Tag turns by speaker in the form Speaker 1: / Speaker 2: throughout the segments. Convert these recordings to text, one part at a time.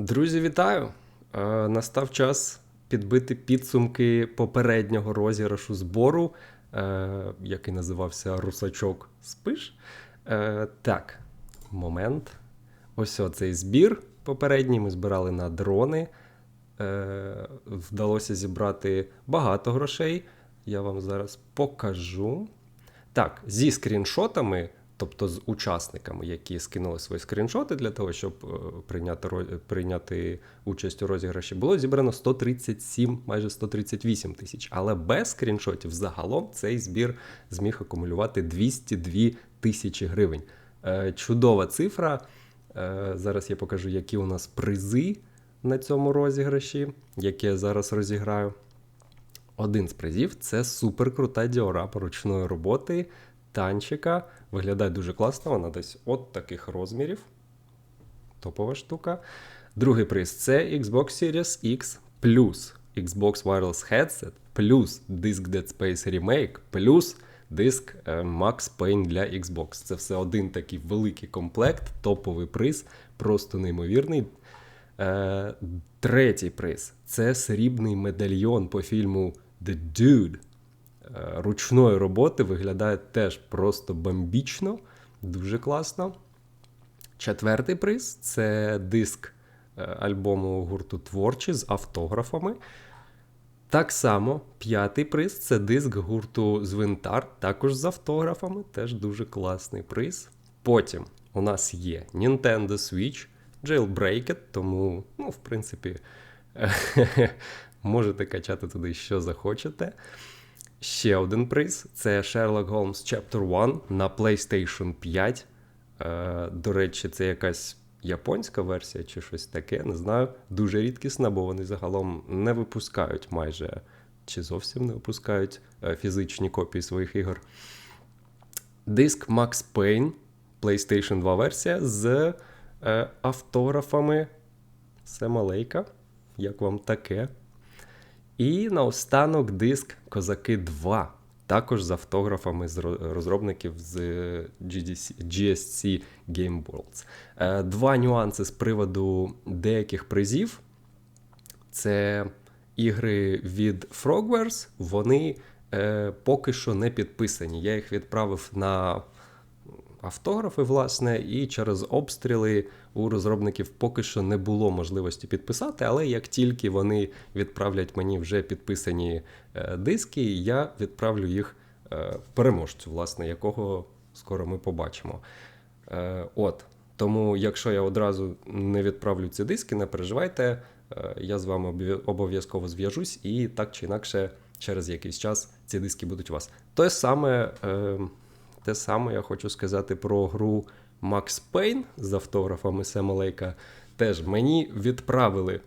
Speaker 1: Друзі, вітаю! Е, Настав час підбити підсумки попереднього розіграшу збору, е, який називався Русачок Спиш. Е, Так, момент. Ось оцей збір попередній. Ми збирали на дрони. Вдалося зібрати багато грошей. Я вам зараз покажу. Так, зі скріншотами, тобто з учасниками, які скинули свої скріншоти для того, щоб е, прийняти, прийняти участь у розіграші, було зібрано 137, майже 138 тисяч. Але без скріншотів загалом цей збір зміг акумулювати 202 тисячі гривень. Е, Чудова цифра. Е, Зараз я покажу, які у нас призи на цьому розіграші, які я зараз розіграю. Один з призів це суперкрута діорама ручної роботи танчика. Виглядає дуже класно, вона десь от таких розмірів. Топова штука. Другий приз це Xbox Series X плюс Xbox Wireless Headset, плюс диск Dead Space Remake, плюс диск е, Max Payne для Xbox. Це все один такий великий комплект, топовий приз, просто неймовірний. Е, третій приз це срібний медальйон по фільму The Dude. Е, ручної роботи виглядає теж просто бомбічно, дуже класно. Четвертий приз це диск е, альбому гурту Творчі з автографами. Так само, п'ятий приз це диск гурту Звинтар, також з автографами, теж дуже класний приз. Потім у нас є Nintendo Switch, Jailbreaked, тому, ну, в принципі, можете качати туди, що захочете. Ще один приз це Sherlock Holmes Chapter 1 на PlayStation 5. Е, До речі, це якась японська версія чи щось таке, не знаю. Дуже рідкісна, бо вони загалом не випускають майже чи зовсім не випускають е, фізичні копії своїх ігор. Диск Max Payne, PlayStation 2 версія з е, автографами Сема Лейка. Як вам таке? І наостанок диск Козаки 2. Також з автографами з розробників з е, GSC Game Worlds. Е, Два нюанси з приводу деяких призів. Це ігри від Frogwares, вони е, поки що не підписані. Я їх відправив на автографи, власне, і через обстріли у розробників поки що не було можливості підписати, але як тільки вони відправлять мені вже підписані е, диски, я відправлю їх е, переможцю, власне, якого скоро ми побачимо. Е, От. Тому, якщо я одразу не відправлю ці диски, не переживайте, я з вами обов'язково зв'яжусь, і так чи інакше, через якийсь час ці диски будуть у вас. Те саме, те саме я хочу сказати про гру Max Payne з автографами Сема Лейка. Теж мені відправили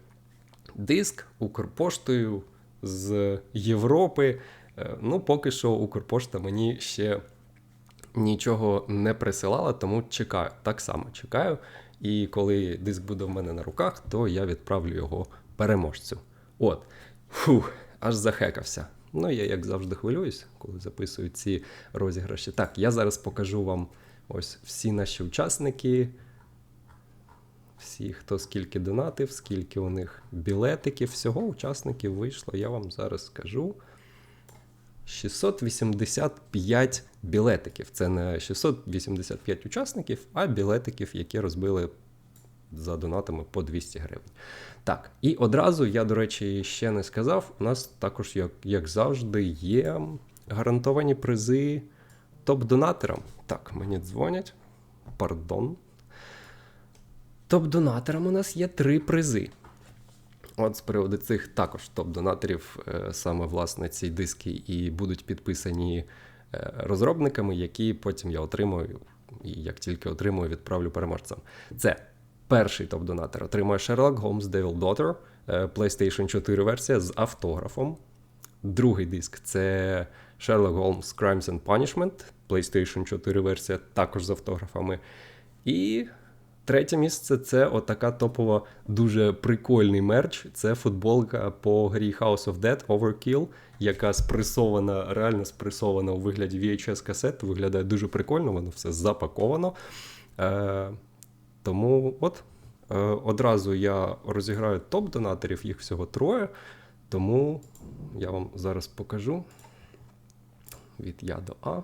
Speaker 1: диск Укрпоштою з Європи. Е, Ну, поки що Укрпошта мені ще нічого не присилала, тому чекаю. Так само чекаю. І коли диск буде в мене на руках, то я відправлю його переможцю. От. Фух, аж захекався. Ну, я як завжди хвилююсь, коли записую ці розіграші. Так, я зараз покажу вам ось всі наші учасники. Всі, хто скільки донатив, скільки у них білетиків, всього учасників вийшло, я вам зараз скажу. 685 білетиків. Це не 685 учасників, а білетиків, які розбили за донатами по 200 гривень. Так, і одразу я, до речі, ще не сказав. У нас також, як, як завжди, є гарантовані призи топ-донатерам. Так, мені дзвонять. Пардон. Топ-донатерам у нас є три призи. От з приводу цих також топ-донаторів, е, саме власне ці диски і будуть підписані е, розробниками, які потім я отримую, і як тільки отримую, відправлю переможцям. Це перший топ-донатор отримує Sherlock Holmes Devil Daughter, е, PlayStation 4 версія з автографом. Другий диск це Sherlock Holmes Crimes and Punishment, PlayStation 4 версія, також з автографами. І третє місце це отака топова, дуже прикольний мерч. Це футболка по грі House of Dead Overkill, яка спресована, реально спресована у вигляді VHS касет. Виглядає дуже прикольно, воно все запаковано. Тому от Е, Одразу я розіграю топ-донаторів, їх всього троє. Тому я вам зараз покажу від Я до А.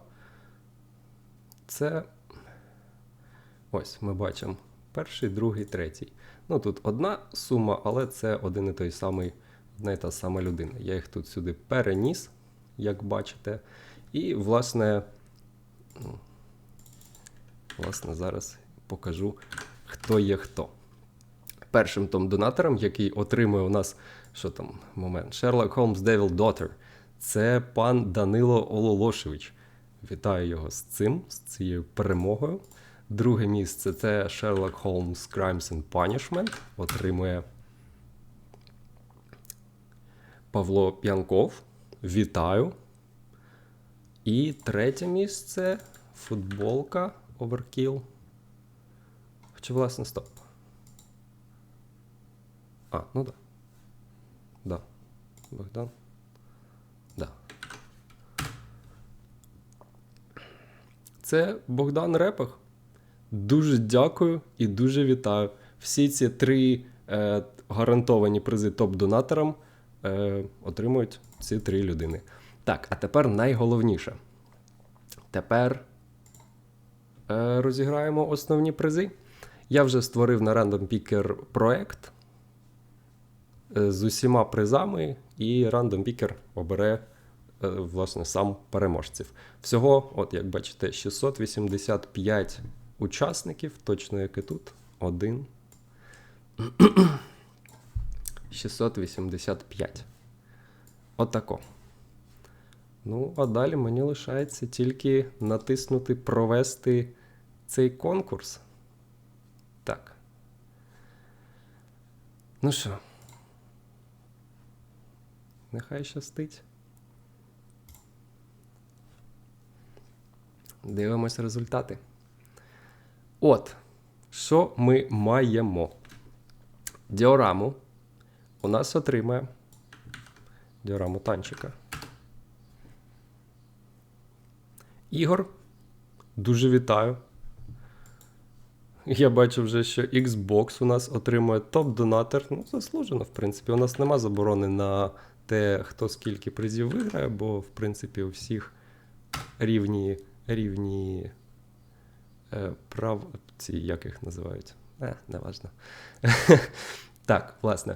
Speaker 1: Це ось ми бачимо перший, другий, третій. Ну тут одна сума, але це один і той самий, одна і та сама людина. Я їх тут сюди переніс, як бачите. І, власне, ну, власне, зараз покажу, хто є хто. Першим том донатором, який отримує у нас що там момент, Sherlock Holmes Devil Daughter, це пан Данило Ололошевич. Вітаю його з цим, з цією перемогою. Друге місце це Sherlock Holmes Crimes and Punishment. Отримує Павло П'янков. Вітаю. І третє місце футболка Overkill. Чи, власне, стоп. А, ну да. Да. Богдан. Да. Це Богдан Репах. Дуже дякую і дуже вітаю. Всі ці три е, гарантовані призи топ-донаторам е, отримують ці три людини. Так, а тепер найголовніше. Тепер е, розіграємо основні призи. Я вже створив на Random Picker проект е, з усіма призами, і Random Picker обере е, власне сам переможців. Всього, от як бачите, 685 учасників, точно як і тут. Один. 685. Отако. Ну, а далі мені лишається тільки натиснути провести цей конкурс. Так. Ну що? Нехай щастить. Дивимось результати. От, що ми маємо? Діораму у нас отримає діораму танчика. Ігор, дуже вітаю. Я бачу вже, що Xbox у нас отримує топ-донатор. Ну, заслужено, в принципі. У нас нема заборони на те, хто скільки призів виграє, бо, в принципі, у всіх рівні рівні е, прав. Ці як їх називають? Е, неважно. так, власне.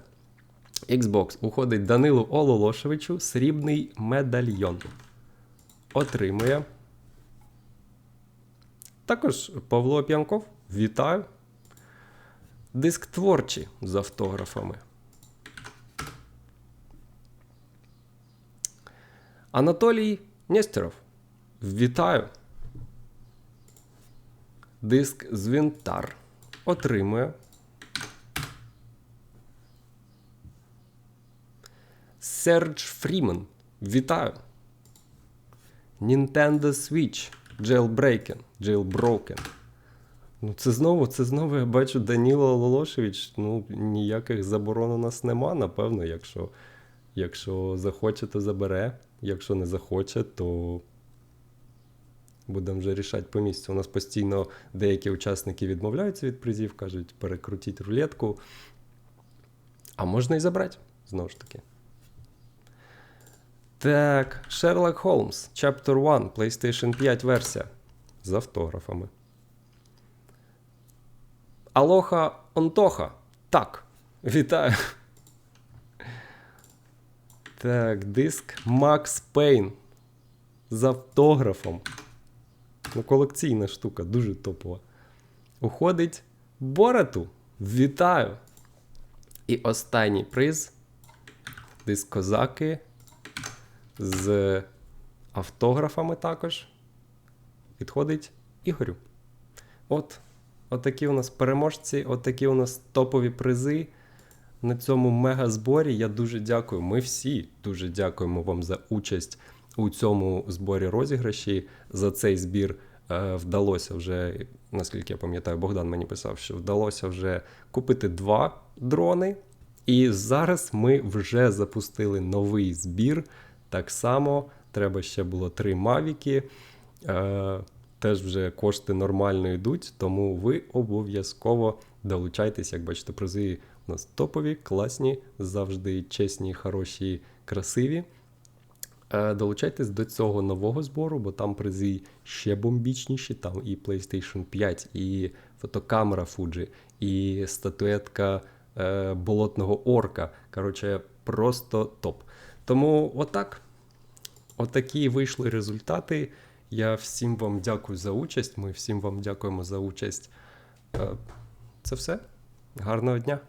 Speaker 1: Xbox уходить Данилу Ололошевичу срібний медальйон. Отримує. Також Павло П'янков. Вітаю. Диск творчий з автографами. Анатолій Нестеров. Вітаю. Диск Звінтар отримує. Сердж Фрімен. Вітаю. Nintendo Switch. Jailbreaken. Jailbroken. Ну, це знову, це знову я бачу Даніло Лолошевич. Ну, ніяких заборон у нас нема, напевно, якщо, якщо захоче, то забере. Якщо не захоче, то будемо вже рішати по місцю. У нас постійно деякі учасники відмовляються від призів, кажуть, перекрутіть рулетку. А можна і забрати, знову ж таки. Так, Sherlock Holmes, Chapter 1, PlayStation 5 версія. З автографами. Алоха Онтоха. Так, вітаю. Так, диск Max Payne. З автографом. Ну, колекційна штука, дуже топова. Уходить Борату. Вітаю! І останній приз. Диск козаки з автографами також. Підходить Ігорю. От, отакі у нас переможці, отакі у нас топові призи. На цьому мега-зборі я дуже дякую. Ми всі дуже дякуємо вам за участь у цьому зборі розіграші. За цей збір е, вдалося вже, наскільки я пам'ятаю, Богдан мені писав, що вдалося вже купити два дрони. І зараз ми вже запустили новий збір. Так само треба ще було три мавіки. Е, теж вже кошти нормально йдуть, тому ви обов'язково долучайтесь. Як бачите, призи у нас топові, класні, завжди чесні, хороші, красиві. Е, Долучайтесь до цього нового збору, бо там призи ще бомбічніші. Там і PlayStation 5, і фотокамера Fuji, і статуетка е, болотного орка. Коротше, просто топ. Тому отак. Отакі вийшли результати. Я всім вам дякую за участь. Ми всім вам дякуємо за участь. Е, Це все. Гарного дня!